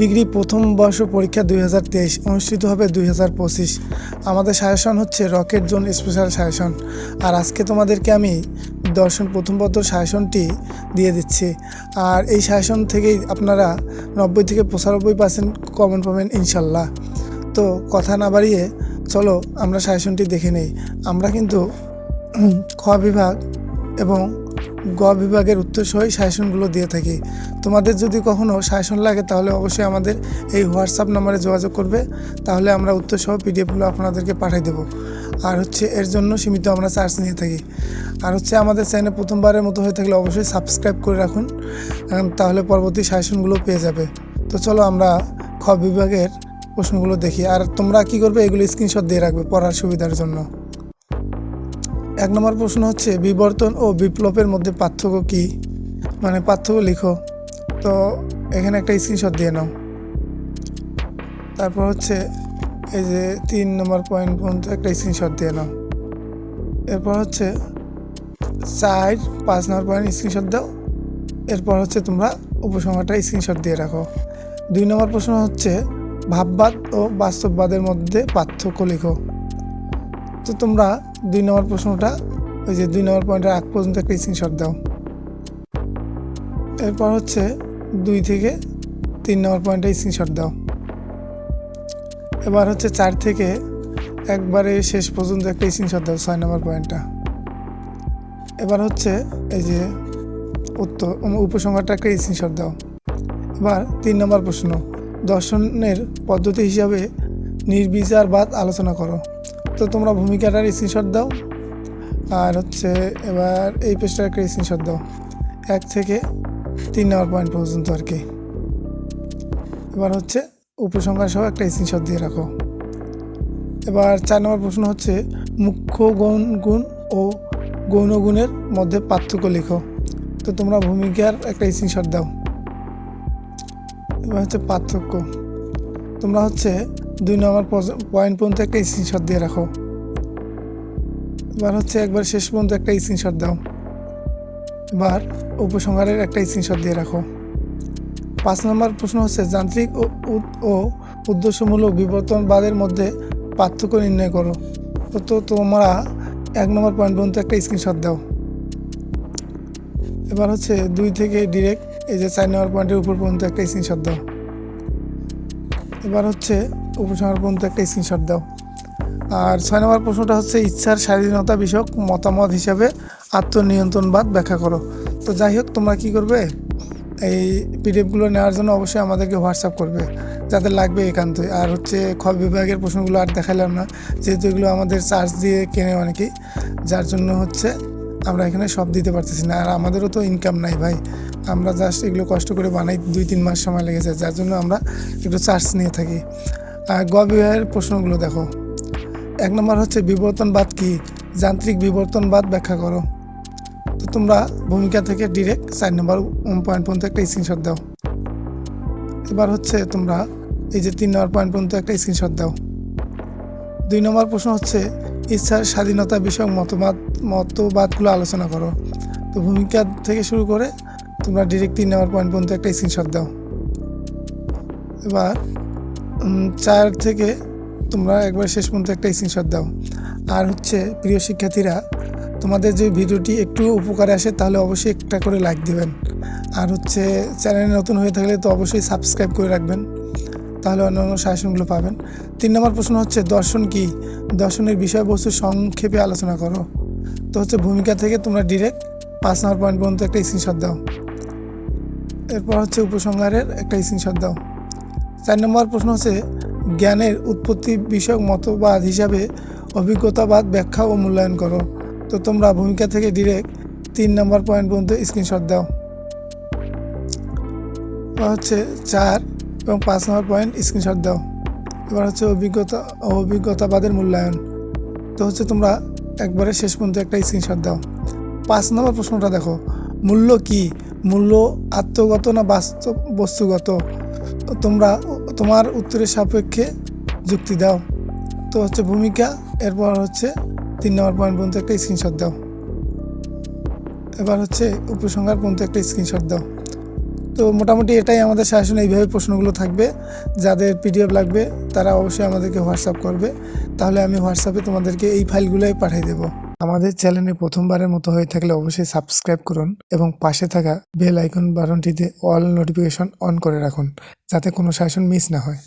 Degree প্রথম বর্ষ পরীক্ষা দুই হাজার তেইশ, অনুষ্ঠিত হবে দুই হাজার পঁচিশ। আমাদের সাজেশন হচ্ছে রকেট জোন স্পেশাল সাজেশন। আর আজকে তোমাদেরকে আমি দর্শন প্রথম পত্র সাজেশনটি দিয়ে দিচ্ছি। আর এই সাজেশন থেকেই আপনারা নব্বই থেকে পঁচানব্বই পার্সেন্ট কমন পাবেন ইনশাল্লাহ। তো কথা না বাড়িয়ে চলো আমরা সাজেশনটি দেখে নেই। আমরা কিন্তু খ বিভাগ এবং গ বিভাগের উত্তর সহই সাজেশনগুলো দিয়ে থাকি। তোমাদের যদি কখনো সাজেশন লাগে, তাহলে অবশ্যই আমাদের এই হোয়াটসঅ্যাপ নাম্বারে যোগাযোগ করবে। তাহলে আমরা উত্তর সহ পিডিএফগুলো আপনাদেরকে পাঠিয়ে দেবো। আর হচ্ছে, এর জন্য সীমিত আমরা চার্জ নিয়ে থাকি। আর হচ্ছে, আমাদের চ্যানেল প্রথমবারের মতো হয়ে থাকলে অবশ্যই সাবস্ক্রাইব করে রাখুন। তাহলে পরবর্তী সাজেশনগুলো পেয়ে যাবে। তো চলো আমরা খ বিভাগের প্রশ্নগুলো দেখি। আর তোমরা কি করবে, এগুলো স্ক্রিনশট দিয়ে রাখবে পড়ার সুবিধার জন্য। এক নম্বর প্রশ্ন হচ্ছে, বিবর্তন ও বিপ্লবের মধ্যে পার্থক্য কি? মানে পার্থক্য লিখো। তো এখানে একটা স্ক্রিনশট দিয়ে নাও। তারপর হচ্ছে, এই যে তিন নম্বর পয়েন্ট পর্যন্ত একটা স্ক্রিনশট দিয়ে নাও। এরপর হচ্ছে চার পাঁচ নম্বর পয়েন্ট স্ক্রিনশট দাও। এরপর হচ্ছে তোমরা উপসংহারটা স্ক্রিনশট দিয়ে রাখো। দুই নম্বর প্রশ্ন হচ্ছে, ভাববাদ ও বাস্তববাদের মধ্যে পার্থক্য লিখো। তো তোমরা দুই নম্বর প্রশ্নটা, ওই যে দুই নম্বর পয়েন্টের আগ পর্যন্ত একটা স্ক্রিনশট দাও। এরপর হচ্ছে দুই থেকে তিন নম্বর পয়েন্টে স্ক্রিনশট দাও। এবার হচ্ছে চার থেকে একবারে শেষ পর্যন্ত একটা স্ক্রিনশট দাও, ছয় নম্বর পয়েন্টটা। এবার হচ্ছে এই যে উত্তর উপসংহারটা একটা স্ক্রিনশট দাও। এবার তিন নম্বর প্রশ্ন, দর্শনের পদ্ধতি হিসাবে নির্বিচারবাদ আলোচনা করো। তো তোমরা ভূমিকাটার স্ক্রিনশট দাও। আর হচ্ছে এবার এই পেজটার একটা স্ক্রিনশট দাও। এক থেকে তিন নম্বর পয়েন্ট পর্যন্ত আর কি। এবার হচ্ছে উপসংহার সহ একটা স্ক্রিনশট দিয়ে রাখো। এবার চার নম্বর প্রশ্ন হচ্ছে, মুখ্য গৌণ গুণ ও গৌণ গুণের মধ্যে পার্থক্য লিখো। তো তোমরা ভূমিকার একটা স্ক্রিনশট দাও। এবার হচ্ছে পার্থক্য। তোমরা হচ্ছে দুই নম্বর পয়েন্ট পর্যন্ত একটা স্ক্রিনশট দিয়ে রাখো। এবার হচ্ছে একবার শেষ পর্যন্ত একটা স্ক্রিনশট দাও। এবার উপসংহারের একটা স্ক্রিনশট দিয়ে রাখো। পাঁচ নম্বর প্রশ্ন হচ্ছে, যান্ত্রিক ও উদ্দেশ্যমূলক বিবর্তনবাদের মধ্যে পার্থক্য নির্ণয় করো। তো তোমরা এক নম্বর পয়েন্ট পর্যন্ত একটা স্ক্রিনশট দাও। এবার হচ্ছে দুই থেকে ডিরেক্ট এই যে চার নম্বর পয়েন্টের উপর পর্যন্ত একটা স্ক্রিনশট দাও। এবার হচ্ছে উপসংহার পর্যন্ত একটা স্ক্রিনশট দাও। আর ছয় নম্বর প্রশ্নটা হচ্ছে, ইচ্ছার স্বাধীনতা বিষয়ক মতামত হিসাবে আত্মনিয়ন্ত্রণবাদ ব্যাখ্যা করো। তো যাই হোক, তোমরা কি করবে? এই পিডিএফগুলো নেওয়ার জন্য অবশ্যই আমাদেরকে হোয়াটসঅ্যাপ করবে যাদের লাগবে একান্তই। আর হচ্ছে, খ বিভাগের প্রশ্নগুলো আর দেখালাম না, যেহেতু এগুলো আমাদের চার্জ দিয়ে কেনে অনেকেই, যার জন্য হচ্ছে আমরা এখানে সব দিতে পারতেছি না। আর আমাদেরও তো ইনকাম নাই ভাই। আমরা জাস্ট এগুলো কষ্ট করে বানাই, দুই, তিন মাস সময় লেগেছে যার জন্য আমরা একটু চার্জ নিয়ে থাকি। আর গ বিভাগের প্রশ্নগুলো দেখো। এক নম্বর হচ্ছে বিবর্তনবাদ কি? যান্ত্রিক বিবর্তনবাদ ব্যাখ্যা করো। তো তোমরা ভূমিকা থেকে ডিরেক্ট চার নম্বর পয়েন্ট পর্যন্ত একটা স্ক্রিনশট দাও। এবার হচ্ছে তোমরা এই যে তিন নম্বর পয়েন্ট পর্যন্ত একটা স্ক্রিনশট দাও। দুই নম্বর প্রশ্ন হচ্ছে, ইচ্ছার স্বাধীনতা বিষয়ক মতবাদ, মতবাদগুলো আলোচনা করো। তো ভূমিকা থেকে শুরু করে তোমরা ডিরেক্ট তিন নম্বর পয়েন্ট পর্যন্ত একটা স্ক্রিনশট দাও। এবার চার থেকে তোমরা একবার শেষ পর্যন্ত একটা স্ক্রিনশট দাও। আর হচ্ছে, প্রিয় শিক্ষার্থীরা, তোমাদের যে ভিডিওটি একটু উপকারে আসে, তাহলে অবশ্যই একটা করে লাইক দিবেন। আর হচ্ছে চ্যানেলে নতুন হয়ে থাকলে তো অবশ্যই সাবস্ক্রাইব করে রাখবেন। তাহলে অন্যান্য শাসনগুলো পাবেন। তিন নম্বর প্রশ্ন হচ্ছে, দর্শন কি? দর্শনের বিষয়বস্তু সংক্ষেপে আলোচনা করো। তো হচ্ছে, ভূমিকা থেকে তোমরা ডিরেক্ট পাঁচ নম্বর পয়েন্ট পর্যন্ত একটা স্ক্রিনশট দাও। এরপর হচ্ছে, উপসংহারের একটা স্ক্রিনশট দাও। চার নম্বর প্রশ্ন হচ্ছে, জ্ঞানের উৎপত্তি বিষয়ক মতবাদ হিসাবে অভিজ্ঞতাবাদ ব্যাখ্যা ও মূল্যায়ন করো। তো তোমরা ভূমিকা থেকে ডিরেক্ট তিন নম্বর পয়েন্ট পর্যন্ত স্ক্রিনশট দাও। এবার হচ্ছে চার এবং পাঁচ নম্বর পয়েন্ট স্ক্রিনশট দাও। এবার হচ্ছে অভিজ্ঞতা, অভিজ্ঞতাবাদের মূল্যায়ন। তো হচ্ছে তোমরা একবারে শেষ পর্যন্ত একটা স্ক্রিনশট দাও। পাঁচ নম্বর প্রশ্নটা দেখো, মূল্য কি? মূল্য আত্মগত না বাস্তব বস্তুগত? তোমরা তোমার উত্তরের সাপেক্ষে যুক্তি দাও। তো হচ্ছে ভূমিকা, এরপর হচ্ছে তিন নম্বর পয়েন্ট পর্যন্ত একটা স্ক্রিনশট দাও। এবার হচ্ছে উপসংহার পর্যন্ত একটা স্ক্রিনশট দাও। তো মোটামুটি এটাই আমাদের সাজেশন এইভাবে প্রশ্নগুলো থাকবে। যাদের পিডিএফ লাগবে, তারা অবশ্যই আমাদেরকে হোয়াটসঅ্যাপ করবে। তাহলে আমি হোয়াটসঅ্যাপে তোমাদেরকে এই ফাইলগুলোই পাঠিয়ে দেবো। আমাদের চ্যানেলে প্রথমবারের মতো হয়ে থাকলে অবশ্যই সাবস্ক্রাইব করুন এবং পাশে থাকা বেল আইকন বাটনটিতে অল নোটিফিকেশন অন করে রাখুন, যাতে কোনো শাসন মিস না হয়।